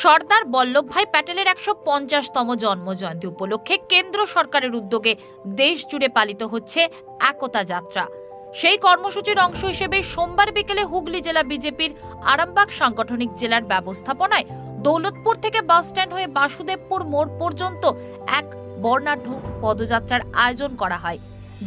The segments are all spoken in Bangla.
সর্দার বল্লভভাই প্যাটেলের একশো পঞ্চাশতম জন্মজয়ন্তী উপলক্ষে কেন্দ্র সরকারের উদ্যোগে দেশ জুড়ে পালিত হচ্ছে একতা যাত্রা। সেই কর্মসূচির অংশ হিসেবে সোমবার বিকেলে হুগলি জেলা বিজেপির আরামবাগ সাংগঠনিক জেলার ব্যবস্থাপনায় দৌলতপুর থেকে বাস স্ট্যান্ড হয়ে বাসুদেবপুর মোড় পর্যন্ত এক বর্ণাঢ্য পদযাত্রার আয়োজন করা হয়।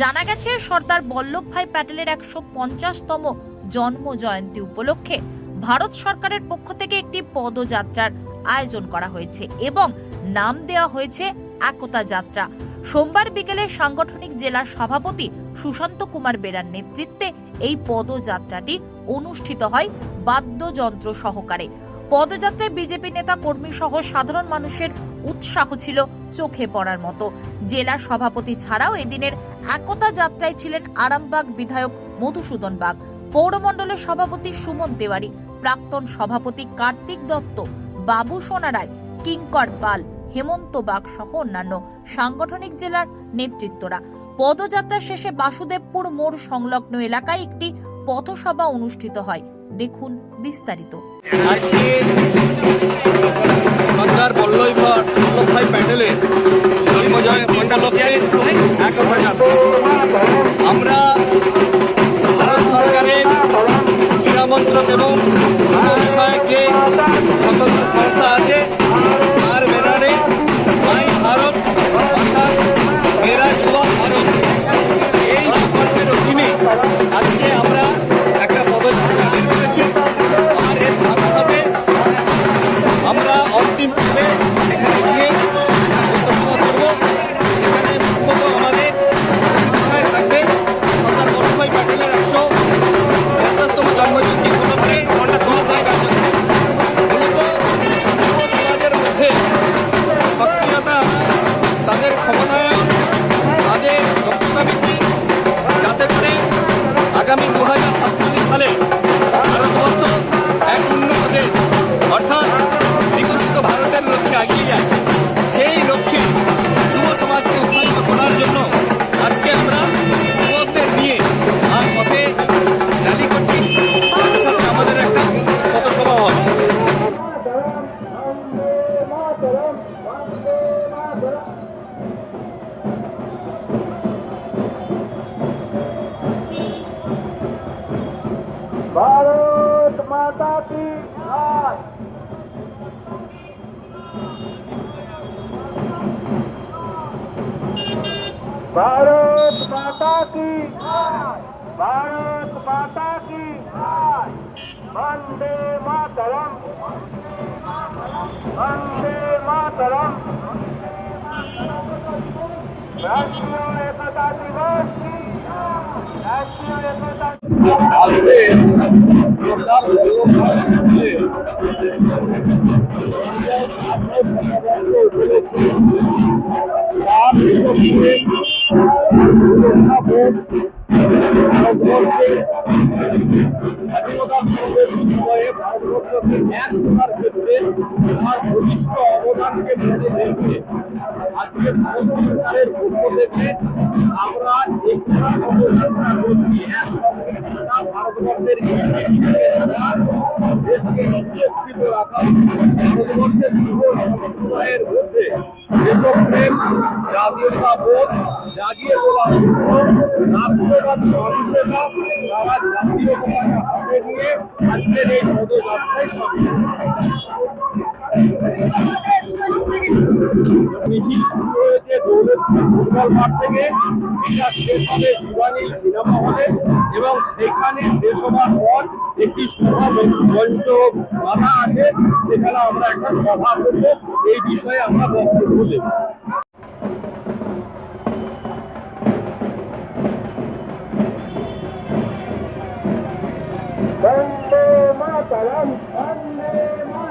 জানা গেছে, সর্দার বল্লভভাই প্যাটেলের একশো পঞ্চাশতম জন্ম জয়ন্তী উপলক্ষে ভারত সরকারের পক্ষ থেকে একটি পদযাত্রার আয়োজন করা হয়েছে এবং নাম দেওয়া হয়েছে একতা যাত্রা। সোমবার বিকেলে সাংগঠনিক জেলার সভাপতি সুশান্ত কুমার বেরার নেতৃত্বে এই পদযাত্রাটি অনুষ্ঠিত হয় বাদ্যযন্ত্র সহকারে। পদযাত্রায় বিজেপি নেতা কর্মী সহ সাধারণ মানুষের উৎসাহ ছিল চোখে পড়ার মতো। জেলা সভাপতি ছাড়াও এদিনের একতা যাত্রায় ছিলেন আরামবাগ বিধায়ক মধুসূদন বাগ। পৌরমণ্ডলের সভাপতি সুমন তেওয়ারি প্রাক্তন সভাপতি কার্তিক দত্ত, বাবু সোনারায় কিঙ্কর পাল, হেমন্ত বাগ সহ অন্যান্য সাংগঠনিক জেলার নেতৃত্বরা। পদযাত্রা শেষে বাসুদেবপুর মোড় সংলগ্ন এলাকায় একটি পথসভা অনুষ্ঠিত হয়। দেখুন বিস্তারিত। সর্দার বল্লভ বল্লভভাই প্যাটেলের জন্মজয় れここ भारत माता की भारत माता की वंदे मातरम। वंदे मातरम। राष्ट्रीय एकता दिवस राष्ट्रीय एकता आप পরবর্তী সময়ে ভারতবর্ষকে এক করার ক্ষেত্রে তার ঘনিষ্ঠ অবদানকে মনে রেখে আজকে ভারত সরকারের পক্ষ আমরা একসঙ্গে সারা ভারতবর্ষের দেশকে সুরক্ষিত রাখা ভারতবর্ষের देशोप्रेम जातियों का बोध जागिए बोला राष्ट्रों का स्वामित्व का सारा जातियों का अपने लिए अपने देश मोदी का মিছিল শুরু হয়েছে দৌলতপুর মাঠ থেকে। এটা শেষ হবে শিবানী সিনেমা হলে এবং সেখানে শেষ হওয়ার পর একটি সভা মঞ্চ বাধা আছে। সেখানে আমরা একটা সভা করব। এই বিষয়ে আমরা বক্তব্য দেব। वंदे